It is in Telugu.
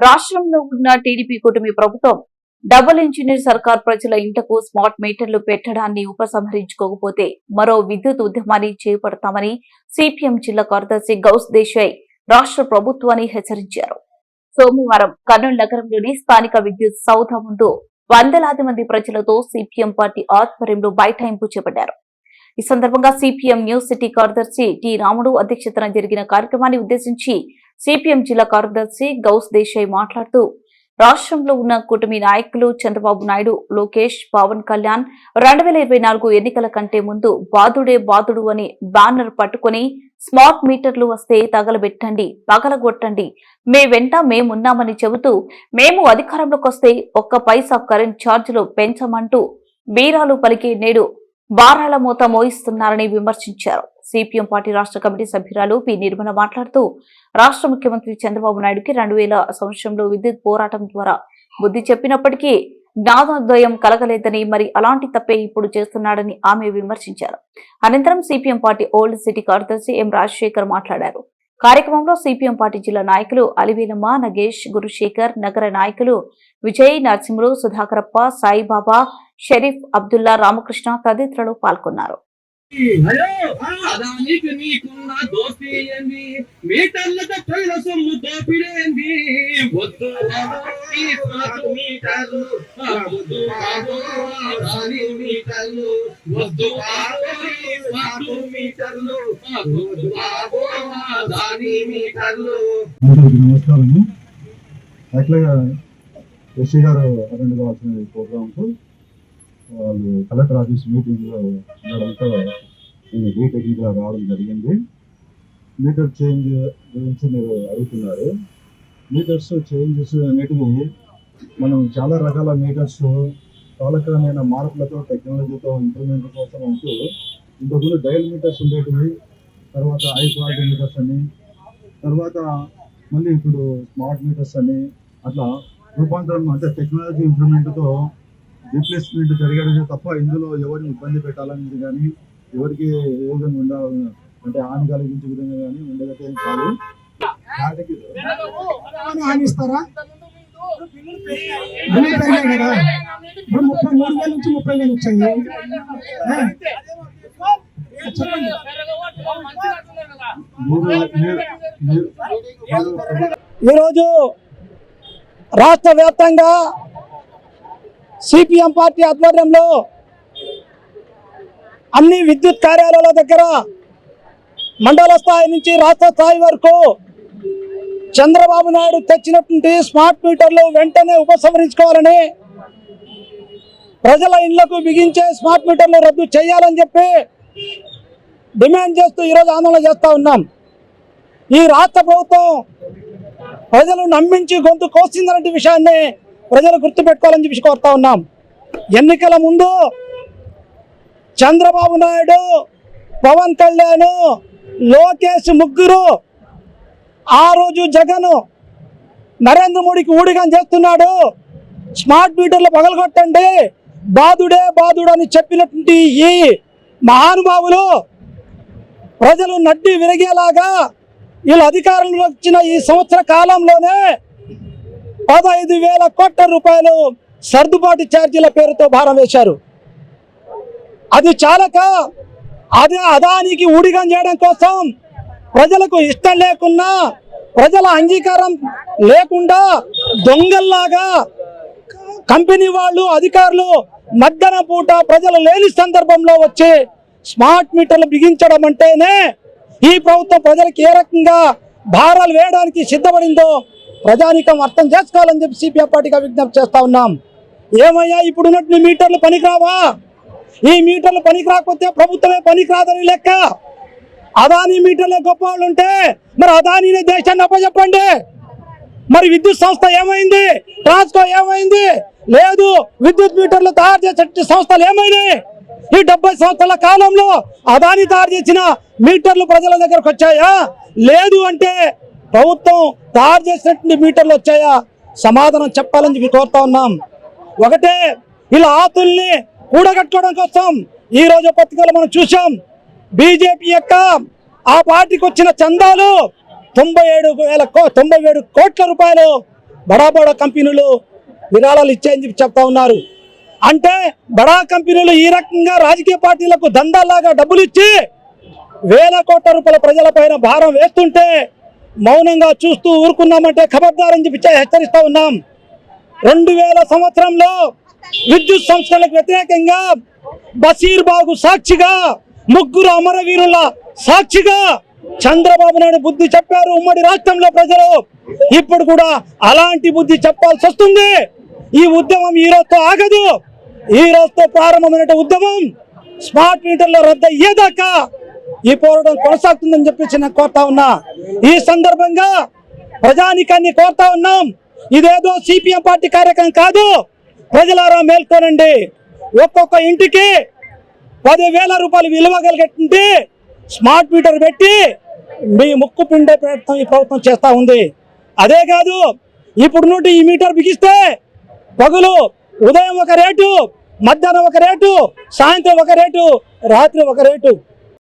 రాష్ట్రంలో ఉన్న టీడీపీ కూటమి ప్రభుత్వం డబుల్ ఇంజనీర్ సర్కార్ ప్రజల ఇంటకు స్మార్ట్ మీటర్లు పెట్టడాన్ని ఉపసంహరించుకోకపోతే మరో విద్యుత్ ఉద్యమాన్ని చేపడతామని సిపిఎం జిల్లా కార్యదర్శి గౌస్ దేశాయ్ రాష్ట్ర ప్రభుత్వాన్ని హెచ్చరించారు. సోమవారం కర్నూలు నగరంలోని స్థానిక విద్యుత్ సౌధ ముందు వందలాది మంది ప్రజలతో సిపిఎం పార్టీ ఆధ్వర్యంలో బైఠాయింపు చేపట్టారు. ఈ సందర్భంగా సిపిఎం న్యూస్ సిటీ కార్యదర్శి టి రాముడు అధ్యక్షతన జరిగిన కార్యక్రమాన్ని ఉద్దేశించి సిపిఎం జిల్లా కార్యదర్శి గౌస్ దేశాయ్ మాట్లాడుతూ రాష్ట్రంలో ఉన్న కూటమి నాయకులు చంద్రబాబు నాయుడు లోకేష్ పవన్ కళ్యాణ్ రెండు వేల ఇరవై నాలుగు ఎన్నికల కంటే ముందు బాదుడే బాదుడు అని బ్యానర్ పట్టుకొని స్మార్ట్ మీటర్లు వస్తే తగలబెట్టండి పగలగొట్టండి మే వెంట మేమున్నామని చెబుతూ మేము అధికారంలోకి వస్తే ఒక్క పైసా కరెంట్ ఛార్జీలు పెంచమంటూ బీరాలు పలికి నేడు బారాల మూత మోయిస్తున్నారని విమర్శించారు. సిపిఎం పార్టీ రాష్ట్ర కమిటీ సభ్యురాలు పి. నిర్మల మాట్లాడుతూ రాష్ట్ర ముఖ్యమంత్రి చంద్రబాబు నాయుడుకి రెండు వేల సంవత్సరంలో విద్యుత్ పోరాటం ద్వారా బుద్ధి చెప్పినప్పటికీ జ్ఞానోదయం కలగలేదని మరి అలాంటి తప్పే ఇప్పుడు చేస్తున్నాడని ఆమె విమర్శించారు. అనంతరం సిపిఎం పార్టీ ఓల్డ్ సిటీ కార్యదర్శి ఎం. రాజశేఖర్ మాట్లాడారు. కార్యక్రమంలో సిపిఎం పార్టీ జిల్లా నాయకులు అలివేలమ్మ నగేష్ గురుశేఖర్ నగర నాయకులు విజయ్ నరసింహులు సుధాకరప్ప సాయిబాబా షరీఫ్ అబ్దుల్లా రామకృష్ణ తదితరులు పాల్గొన్నారు. హలో అదానికి నీకున్న దోస్తి ఏంది మీటర్లతో సొమ్ము దోపిడేంది? వద్దు మీటర్లు వద్దు మీటర్లు. వద్దు మీటర్లు నమస్కారము. ఎస్సీ గారు అటెండ్ కావాల్సిన ప్రోగ్రామ్స్ వాళ్ళు కలెక్టర్ ఆఫీస్ మీటింగ్లో ఉండడంతో నేను డీ రావడం జరిగింది. మీటర్ చేంజ్ గురించి మీరు అడుగుతున్నారు. మీటర్స్ చేంజెస్ అనేటివి మనం చాలా రకాల మీటర్స్ కాలక్రమేణ మార్పులతో టెక్నాలజీతో ఇంప్రూవ్మెంట్ కోసం అంటూ ఇంతకుముందు డయల్ మీటర్స్ ఉండేటివి తర్వాత హై క్వాలిటీ మీటర్స్ అని తర్వాత మళ్ళీ ఇప్పుడు స్మార్ట్ మీటర్స్ అని అట్లా రూపాంతరం అంటే టెక్నాలజీ ఇంప్రూవ్మెంట్తో రీప్లేస్మెంట్ జరిగేది తప్ప ఇందులో ఎవరిని ఇబ్బంది పెట్టాలనేది కానీ ఎవరికి ఏ విధంగా ఉండాలి అంటే హాని కలిగించే విధంగా కానీ ఏం కాదు. వాటికి అని హామీస్తారా బిల్లులు పెరిగాయి కదా. ఇప్పుడు ముప్పై మూడు వేల నుంచి ముప్పై వేలు వచ్చాయి. ఈరోజు రాష్ట్ర వ్యాప్తంగా సిపిఎం పార్టీ ఆధ్వర్యంలో అన్ని విద్యుత్ కార్యాలయాల దగ్గర మండల స్థాయి నుంచి రాష్ట్ర స్థాయి వరకు చంద్రబాబు నాయుడు తెచ్చినటువంటి స్మార్ట్ మీటర్లు వెంటనే ఉపసంహరించుకోవాలని ప్రజల ఇళ్ళకు బిగించే స్మార్ట్ మీటర్లు రద్దు చేయాలని చెప్పి డిమాండ్ చేస్తూ ఈరోజు ఆందోళన చేస్తూ ఉన్నాం. ఈ రాష్ట్ర ప్రభుత్వం ప్రజలు నమ్మించి గొంతు కోసిందనే విషయాన్ని ప్రజలు గుర్తుపెట్టుకోవాలని చెప్పి కోరుతా ఉన్నాం. ఎన్నికల ముందు చంద్రబాబు నాయుడు పవన్ కళ్యాణ్ లోకేష్ ముగ్గురు ఆ రోజు జగన్ నరేంద్ర మోడీకి ఊడిగం చేస్తున్నాడు. స్మార్ట్ మీటర్లు పగలగొట్టండి. బాధుడే బాధుడు అని చెప్పినటువంటి ఈ మహానుభావులు ప్రజలు నడ్డి విరిగేలాగా వీళ్ళు అధికారంలో వచ్చిన ఈ సంవత్సర కాలంలోనే పదహైదు వేల కోట్ల రూపాయలు సర్దుబాటు ఛార్జీల పేరుతో భారం వేశారు. అది చాలక అదే అదానికి ఊడిగం చేయడం కోసం ప్రజలకు ఇష్టం లేకున్నా ప్రజల అంగీకారం లేకుండా దొంగల్లాగా కంపెనీ వాళ్ళు అధికారులు మధ్యాహ్న పూట ప్రజలు లేని సందర్భంలో వచ్చి స్మార్ట్ మీటర్లు బిగించడం అంటేనే ఈ ప్రభుత్వం ప్రజలకు ఏ రకంగా భారాలు వేయడానికి సిద్ధపడిందో ప్రజానికం అర్థం చేసుకోవాలని చెప్పి సిపిఐ పార్టీగా విజ్ఞప్తి చేస్తా ఉన్నాం. ఏమయ్యా ఇప్పుడున్నట్టు మీటర్లు పనికిరావా? ఈ మీటర్లు పనికి రాకపోతే ప్రభుత్వమే పనికి రాదని లెక్క అదానీ మీటర్లే గొప్ప వాళ్ళు ఉంటే మరి అదానీనే దేశాన్ని అప్పచెప్పండి? మరి విద్యుత్ సంస్థ ఏమైంది? ట్రాన్స్కో ఏమైంది? లేదు విద్యుత్ మీటర్లు తయారు చేసే సంస్థలు ఏమైనాయి? ఈ డెబ్బై సంవత్సరాల కాలంలో అదాని తయారు చేసిన మీటర్లు ప్రజల దగ్గరకు వచ్చాయా? లేదు అంటే ప్రభుత్వం తయారు చేసినటువంటి మీటర్లు వచ్చాయా? సమాధానం చెప్పాలని చెప్పి కోరుతా ఉన్నాం. ఒకటే ఇలా ఆతుల్ని కూడగట్టుకోవడం కోసం ఈ రోజు పత్రికలు మనం చూసాం బీజేపీ యొక్క ఆ పార్టీకి వచ్చిన చందాలు తొంభై ఏడు వేల కో తొంభై ఏడు కోట్ల రూపాయలు బడా బడా కంపెనీలు విరాళాలు ఇచ్చాయని చెప్పి చెప్తా ఉన్నారు. అంటే బడా కంపెనీలు ఈ రకంగా రాజకీయ పార్టీలకు దందాలాగా డబ్బులు ఇచ్చి వేల కోట్ల రూపాయల ప్రజలపైన భారం వేస్తుంటే మౌనంగా చూస్తూ ఊరుకున్నామంటే ఖబర్దారని చెప్పి హెచ్చరిస్తా ఉన్నాం. రెండు వేల సంవత్సరంలో విద్యుత్ సంస్థలకు వ్యతిరేకంగా బషీర్ బాగు సాక్షిగా ముగ్గురు అమరవీరుల సాక్షిగా చంద్రబాబు నాయుడు బుద్ధి చెప్పారు ఉమ్మడి రాష్ట్రంలో ప్రజలు. ఇప్పుడు కూడా అలాంటి బుద్ధి చెప్పాల్సి వస్తుంది. ఈ ఉద్యమం ఈ రోజుతో ఆగదు. ఈ రోజుతో ప్రారంభమైన ఉద్యమం స్మార్ట్ మీటర్లో రద్దు అయ్యేదాకా ఈ పోరాటం కొనసాగుతుందని చెప్పేసి నేను కోరుతా ఉన్నా. ఈ సందర్భంగా ప్రజానికాన్ని కోరుతా ఉన్నాం. ఇదేదో సిపిఎం పార్టీ కార్యక్రమం కాదు. ప్రజలారా మేల్కోనండి. ఒక్కొక్క ఇంటికి పదివేల రూపాయలు విలువ కలిగేటువంటి స్మార్ట్ మీటర్ పెట్టి మీ ముక్కు పిండే ప్రయత్నం ఈ ప్రభుత్వం చేస్తూ ఉంది. అదే కాదు ఇప్పుడు నుండి ఈ మీటర్ బిగిస్తే పగులు ఉదయం ఒక రేటు మధ్యాహ్నం ఒక రేటు సాయంత్రం ఒక రేటు రాత్రి ఒక రేటు.